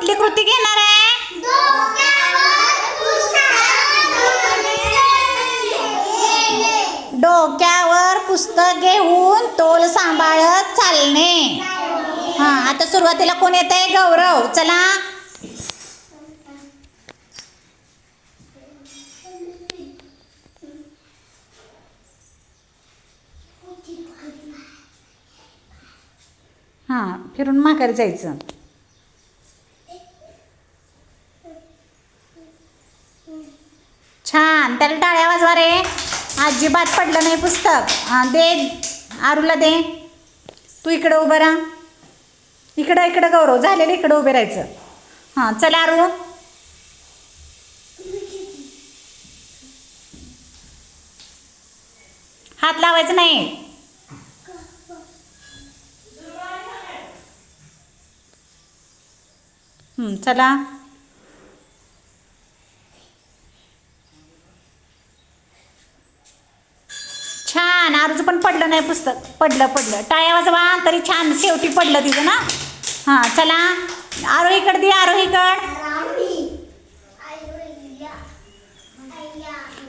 कुठली कृती घेणार आहे? डोक्यावर पुस्तक घेऊन तोल सांभाळत चालणे. हा आता सुरुवातीला कोण येत आहे गौरव. चला. हां फिरून माघारी जायचं. हां त्याला टाळ्या वाजवा रे. अजिबात पडलं नाही पुस्तक. हां दे. आरूला दे. तू इकडं उभं राहा. इकडं इकडं गौरव. झालेलं इकडं उभे राहायचं. हां चला आरू. हात लावायचं नाही. चला. छान पण पडलं नाही पुस्तक. पडलं पडलं. टाळ्या वाजवा तरी छान शेवटी पडलं तिथं ना? हां चला. आरोहीकड दे आरोहीकड.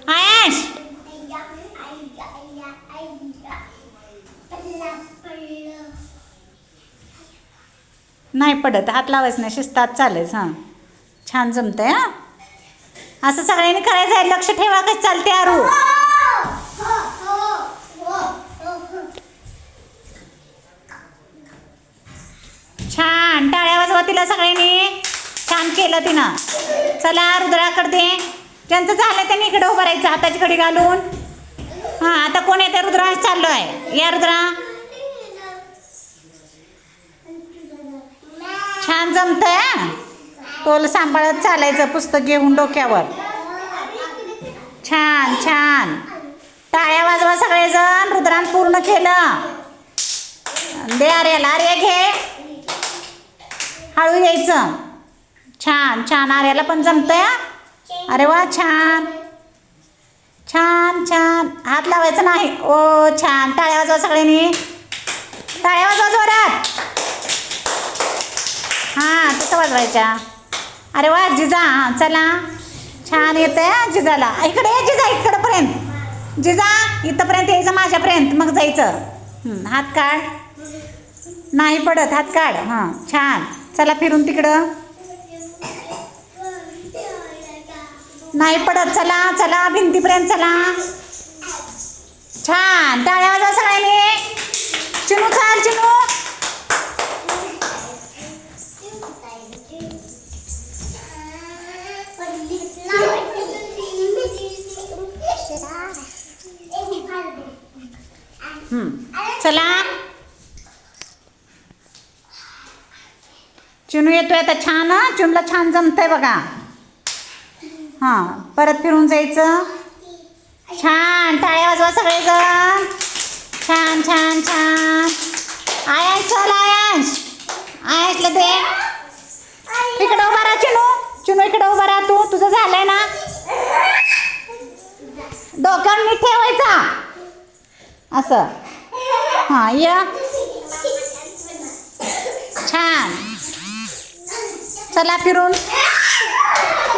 आयश! नाही पडत. हात लावायचं नाही. शिस्तात चालेच हां. छान जमतंय हां. असं सगळ्यांनी करायचं आहे. लक्ष ठेवा कसं चालते आरू? छान टाळ्या वाजवा तिला सगळ्यांनी. छान केलं तिनं. चला रुद्राकडे ज्यांचं झालं त्यांनी इकडे उभं राहायचं हाताची घडी घालून. हां आता कोण येते रुद्रा? चाललो आहे या रुद्रा. छान जमतंय हं? तोल सांभाळत चालायचं पुस्तक घेऊन डोक्यावर. छान छान. टाळ्या वाजवा सगळेजण. रुद्रान पूर्ण केलं. दे आर्याला. आर्या घे. हळू यायचं. छान छान. आर्याला पण जमतंय अरे वा छान. छान छान. हात लावायचा नाही. ओ छान. टाळ्या वाजवा सगळ्यांनी. टाळ्या वाजवा जोरात. हां तसं वाजवायच्या. अरे वा जिजा. हां चला. छान येते जिजाला. इकडे ये जिजा इकडंपर्यंत. जिजा इथंपर्यंत यायचं माझ्यापर्यंत. मग जायचं. हात काढ. नाही पडत हात काढ. हां छान. चला फिरून तिकडं. नाही पडत चला चला भिंतीपर्यंत चला. छान. टाळ्या वाजवा सगळ्यांनी. चिनू चाल चिनू. चला. चिनू येतोय आता छान हं? चिनूला छान जमतंय बघा. हां परत फिरून जायचं. छान टाळ्या वाजवा सगळेजण. छान छान छान. आयांश चल आयांश. आयांशला दे. इकडं उभा राहा चिनू. चिनू इकडं उभा राहा तू. तुझं झालंय ना? डोक्यावर मी ठेवायचा. असं. हां या. छान. चला फिरून.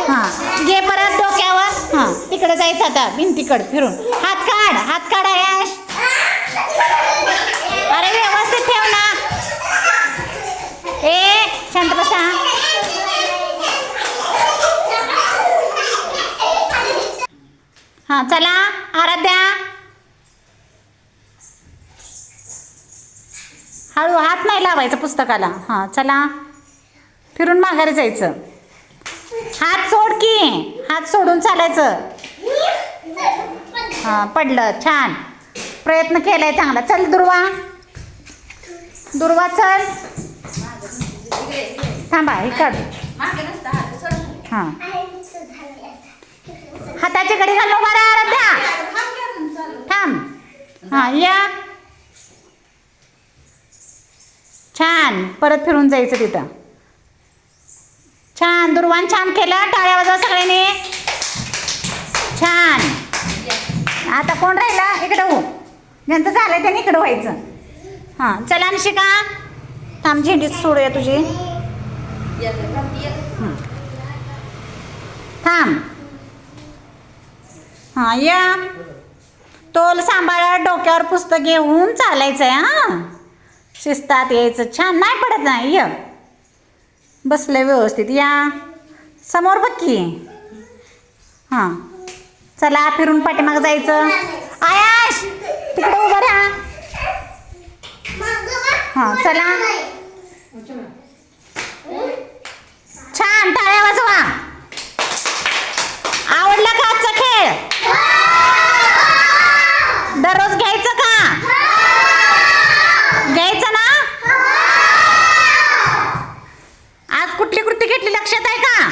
हां घे परत डोक्यावर. हां तिकडे जायचं आता. भिंतीकडे फिरून. हात काढ हात काढ आयाश. अरे व्यवस्थित ठेव ना. ए शांत बसा. हां चला. आराध्या. हळू हात नाही लावायचं पुस्तकाला. हां चला. फिरून माघारी जायचं. हात सोड की. हात सोडून चालायचं. हां पडलं. छान. प्रयत्न केलाय चांगला. चल दुर्वा. दुर्वा चल. थांबा हे काढ. हां. हाताची घडी घालू बरं आराध्या. थांब. हां या. छान. परत फिरून जायचं तिथं. छान दुर्वान छान केलं टाळ्या वाजवा सगळ्यांनी. छान. आता कोण राहिला? इकडं हो ज्यांचं झालं त्यांनी इकडं व्हायचं. हां चला शिका थांब झेंडी सोडूया तुझी. थांब. हां या. तोल सांभाळा डोक्यावर पुस्तक घेऊन चालायचं आहे हां. शिस्तात यायचं. छान नाही पडत नाही य. बसले व्यवस्थित. या. समोर बघ की. हां. चला फिरून पाठीमाग जायचं. आयाश! तिकडे उभं राहा. हां चला. छान टाळ्या वाजवा. लक्षात आहे का?